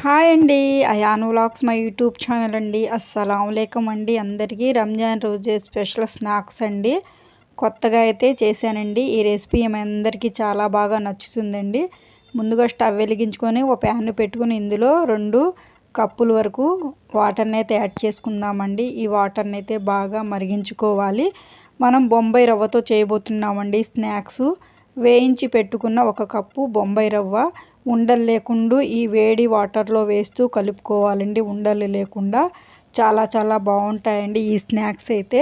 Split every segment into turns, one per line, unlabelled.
Hi అండి. అయాను vlogs మా YouTube channel అండి. అస్సలం అండి. అందరికీ రంజాన్ రోజే స్పెషల్ స్నాక్స్ అండి. కొత్తగా అయితే చేశానండి. ఈ రెసిపీ మీ అందరికీ చాలా బాగా నచ్చుతుందండి. ముందుగా స్టవ్ వెలిగించుకొని ఒక ప్యాన్ పెట్టుకుని ఇందులో రెండు కప్పుల వరకు వాటర్ని అయితే యాడ్ చేసుకుందామండి. ఈ వాటర్ని అయితే బాగా మరిగించుకోవాలి. మనం బొంబాయి రవ్వతో చేయబోతున్నామండి స్నాక్స్. వేయించి పెట్టుకున్న ఒక కప్పు బొంబాయి రవ్వ ఉండలు లేకుండా ఈ వేడి వాటర్లో వేస్తూ కలుపుకోవాలండి. ఉండలు లేకుండా చాలా చాలా బాగుంటాయండి ఈ స్నాక్స్ అయితే.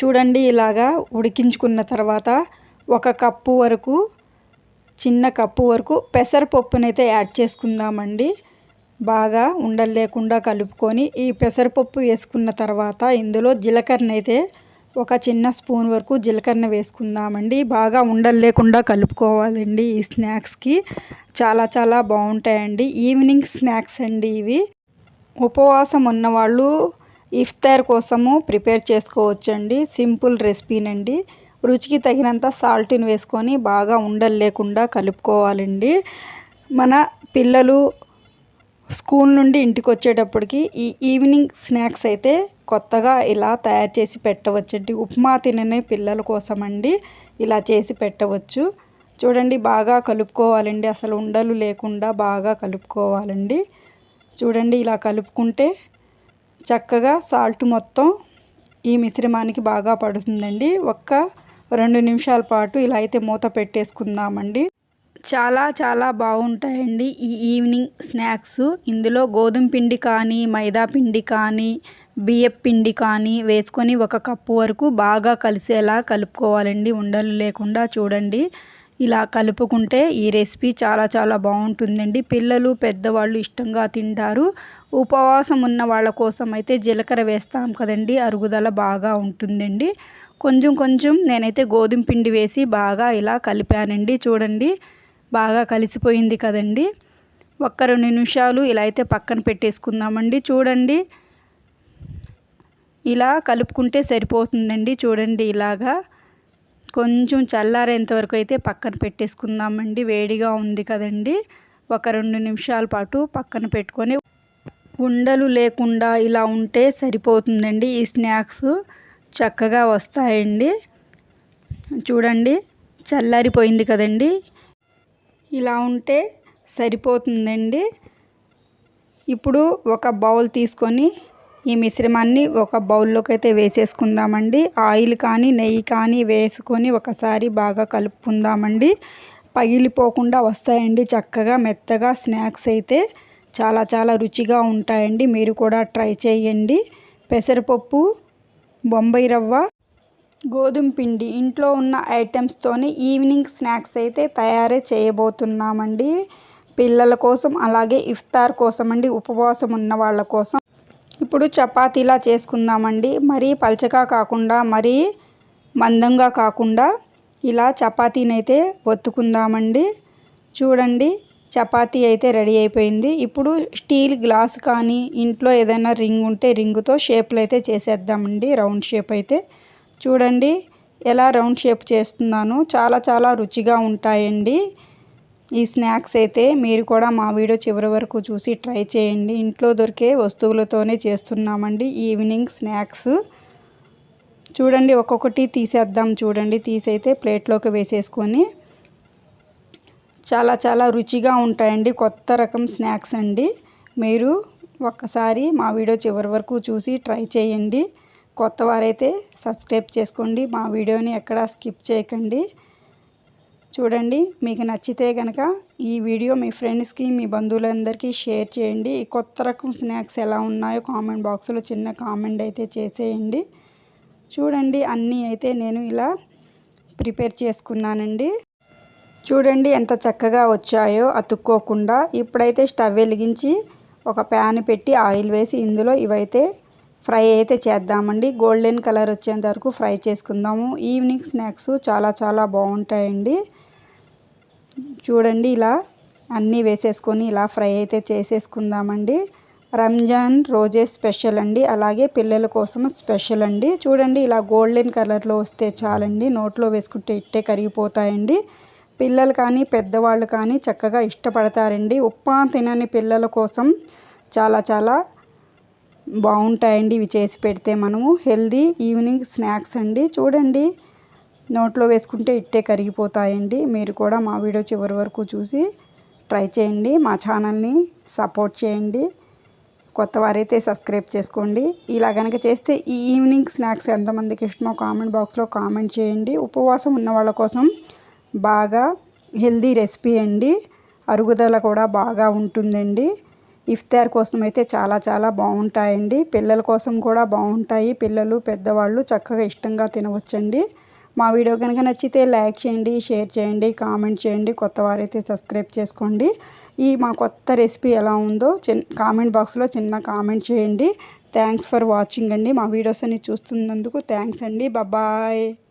చూడండి ఇలాగా ఉడికించుకున్న తర్వాత ఒక కప్పు వరకు చిన్న కప్పు వరకు పెసరపప్పునైతే యాడ్ చేసుకుందామండి. బాగా ఉండలు లేకుండా కలుపుకొని ఈ పెసరపప్పు వేసుకున్న తర్వాత ఇందులో జీలకర్రనైతే ఒక చిన్న స్పూన్ వరకు జీలకర్ర వేసుకుందామండి. బాగా ఉండలు లేకుండా కలుపుకోవాలండి ఈ స్నాక్స్కి చాలా చాలా బాగుంటాయండి. ఈవినింగ్ స్నాక్స్ అండి ఇవి. ఉపవాసం ఉన్నవాళ్ళు ఇఫ్తార్ కోసము ప్రిపేర్ చేసుకోవచ్చండి. సింపుల్ రెసిపీనండి. రుచికి తగినంత సాల్ట్ని వేసుకొని బాగా ఉండలు లేకుండా కలుపుకోవాలండి. మన పిల్లలు స్కూల్ నుండి ఇంటికి వచ్చేటప్పటికి ఈ ఈవినింగ్ స్నాక్స్ అయితే కొత్తగా ఇలా తయారు చేసి పెట్టవచ్చండి. ఉప్మా తిననే పిల్లల కోసం అండి ఇలా చేసి పెట్టవచ్చు. చూడండి బాగా కలుపుకోవాలండి. అసలు ఉండలు లేకుండా బాగా కలుపుకోవాలండి. చూడండి ఇలా కలుపుకుంటే చక్కగా సాల్ట్ మొత్తం ఈ మిశ్రమానికి బాగా పడుతుందండి. ఒక్క రెండు నిమిషాల పాటు ఇలా అయితే మూత పెట్టేసుకుందామండి. చాలా చాలా బాగుంటాయండి ఈ ఈవినింగ్ స్నాక్స్. ఇందులో గోధుమ పిండి కానీ మైదా పిండి కానీ బియ్యం పిండి కానీ వేసుకొని ఒక కప్పు వరకు బాగా కలిసేలా కలుపుకోవాలండి. ఉండలు లేకుండా చూడండి. ఇలా కలుపుకుంటే ఈ రెసిపీ చాలా చాలా బాగుంటుందండి. పిల్లలు పెద్దవాళ్ళు ఇష్టంగా తింటారు. ఉపవాసం ఉన్న వాళ్ళ కోసం అయితే జీలకర్ర వేస్తాం కదండి. అరుగుదల బాగా ఉంటుందండి. కొంచెం కొంచెం నేనైతే గోధుమ పిండి వేసి బాగా ఇలా కలిపానండి. చూడండి. బాగా కలిసిపోయింది కదండి. ఒక్క రెండు నిమిషాలు ఇలా అయితే పక్కన పెట్టేసుకుందామండి. చూడండి. ఇలా కలుపుకుంటే సరిపోతుందండి. చూడండి ఇలాగా. కొంచెం చల్లారేంత వరకు అయితే పక్కన పెట్టేసుకుందామండి. వేడిగా ఉంది కదండి. ఒక రెండు నిమిషాల పాటు పక్కన పెట్టుకొని ఉండలు లేకుండా ఇలా ఉంటే సరిపోతుందండి. ఈ స్నాక్స్ చక్కగా వస్తాయండి. చూడండి. చల్లారిపోయింది కదండి. ఇలా ఉంటే సరిపోతుందండి. ఇప్పుడు ఒక బౌల్ తీసుకొని ఈ మిశ్రమాన్ని ఒక బౌల్లోకి అయితే వేసేసుకుందామండి. ఆయిల్ కానీ నెయ్యి కానీ వేసుకొని ఒకసారి బాగా కలుపుకుందామండి. పగిలిపోకుండా వస్తాయండి చక్కగా మెత్తగా స్నాక్స్ అయితే చాలా చాలా రుచిగా ఉంటాయండి. మీరు కూడా ట్రై చేయండి. పెసరపప్పు బొంబాయి రవ్వ గోధుమ పిండి ఇంట్లో ఉన్న ఐటమ్స్తోనే ఈవినింగ్ స్నాక్స్ అయితే తయారే చేయబోతున్నామండి. పిల్లల కోసం అలాగే ఇఫ్తార్ కోసం అండి ఉపవాసం ఉన్న వాళ్ళ కోసం. ఇప్పుడు చపాతీలా చేసుకుందామండి. మరీ పలచగా కాకుండా మరీ మందంగా కాకుండా ఇలా చపాతీని అయితే ఒత్తుకుందామండి. చూడండి చపాతీ అయితే రెడీ అయిపోయింది. ఇప్పుడు స్టీల్ గ్లాస్ కానీ ఇంట్లో ఏదైనా రింగ్ ఉంటే రింగుతో షేప్లు అయితే చేసేద్దామండి. రౌండ్ షేప్ అయితే. చూడండి ఎలా రౌండ్ షేప్ చేస్తున్నాను. చాలా చాలా రుచిగా ఉంటాయండి. ఈ స్నాక్స్ అయితే మీరు కూడా మా వీడియో చివరి వరకు చూసి ట్రై చేయండి. ఇంట్లో దొరికే వస్తువులతోనే చేస్తున్నామండి ఈవినింగ్ స్నాక్స్. చూడండి ఒక్కొక్కటి తీసేద్దాం చూడండి. తీసైతే ప్లేట్లోకి వేసేసుకొని చాలా చాలా రుచిగా ఉంటాయండి. కొత్త రకం స్నాక్స్ అండి. మీరు ఒక్కసారి మా వీడియో చివరి వరకు చూసి ట్రై చేయండి. కొత్త వారైతే సబ్స్క్రైబ్ చేసుకోండి. మా వీడియోని ఎక్కడా స్కిప్ చేయకండి. చూడండి మీకు నచ్చితే కనుక ఈ వీడియో మీ ఫ్రెండ్స్కి మీ బంధువులందరికీ షేర్ చేయండి. ఈ కొత్త రకం స్నాక్స్ ఎలా ఉన్నాయో కామెంట్ బాక్స్లో చిన్న కామెంట్ అయితే చేసేయండి. చూడండి అన్నీ అయితే నేను ఇలా ప్రిపేర్ చేసుకున్నానండి. చూడండి ఎంత చక్కగా వచ్చాయో అతుక్కోకుండా. ఇప్పుడైతే స్టవ్ వెలిగించి ఒక ప్యాన్ పెట్టి ఆయిల్ వేసి ఇందులో ఇవైతే ఫ్రై అయితే చేద్దామండి. గోల్డెన్ కలర్ వచ్చేంత వరకు ఫ్రై చేసుకుందాము. ఈవినింగ్ స్నాక్స్ చాలా చాలా బాగుంటాయండి. చూడండి ఇలా అన్నీ వేసేసుకొని ఇలా ఫ్రై అయితే చేసేసుకుందామండి. రంజాన్ రోజే స్పెషల్ అండి. అలాగే పిల్లల కోసం స్పెషల్ అండి. చూడండి ఇలా గోల్డెన్ కలర్లో వస్తే చాలండి. నోట్లో వేసుకుంటే ఇట్టే కరిగిపోతాయండి. పిల్లలు కానీ పెద్దవాళ్ళు కానీ చక్కగా ఇష్టపడతారండి. ఉప్మా తినని పిల్లల కోసం చాలా చాలా బాగుంటాయండి. ఇవి చేసి పెడితే మనము హెల్దీ ఈవినింగ్ స్నాక్స్ అండి. చూడండి. నోట్లో వేసుకుంటే ఇట్టే కరిగిపోతాయండి. మీరు కూడా మా వీడియో చివరి వరకు చూసి ట్రై చేయండి. మా ఛానల్ని సపోర్ట్ చేయండి. కొత్త వారైతే సబ్స్క్రైబ్ చేసుకోండి. ఇలా కనుక చేస్తే ఈ ఈవినింగ్ స్నాక్స్ ఎంతమందికి ఇష్టమో కామెంట్ బాక్స్లో కామెంట్ చేయండి. ఉపవాసం ఉన్న వాళ్ళ కోసం బాగా హెల్దీ రెసిపీ అండి. అరుగుదల కూడా బాగా ఉంటుందండి. ఇఫ్తార్ కోసం అయితే చాలా చాలా బాగుంటాయండి. పిల్లల కోసం కూడా బాగుంటాయి. పిల్లలు పెద్దవాళ్ళు చక్కగా ఇష్టంగా తినవచ్చండి. మా వీడియో కనుక నచ్చితే లైక్ చేయండి షేర్ చేయండి కామెంట్ చేయండి కొత్త వారైతే సబ్స్క్రైబ్ చేసుకోండి. ఈ మా కొత్త రెసిపీ ఎలా ఉందో చిన్న కామెంట్ బాక్స్లో చిన్న కామెంట్ చేయండి. థ్యాంక్స్ ఫర్ వాచింగ్ అండి. మా వీడియోస్ అన్ని చూస్తున్నందుకు థ్యాంక్స్ అండి. బాయ్.